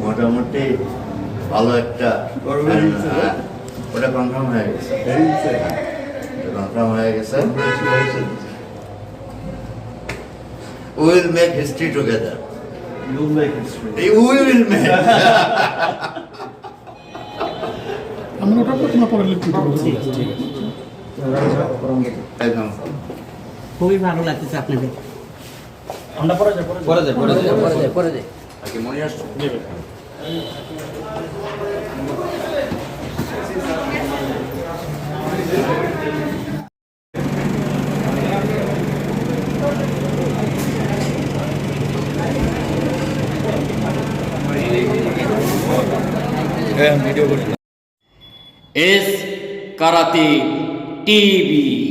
মোটামুটি ভালো একটা হ্যাঁ, ওটা কনফার্ম হয়ে গেছে। কনফার্ম হয়ে গেছে। Will make history together You'll make history. Will make আমরা ওটা প্রথমে পরে লিখতে পারব একদম। খুবই ভালো লাগতেছে আপনাদের। আমরা পরে যাই পরে পরে যায় পরে যায় পরে যায় পরে যায় আগে মনে আসছে? S karate TV.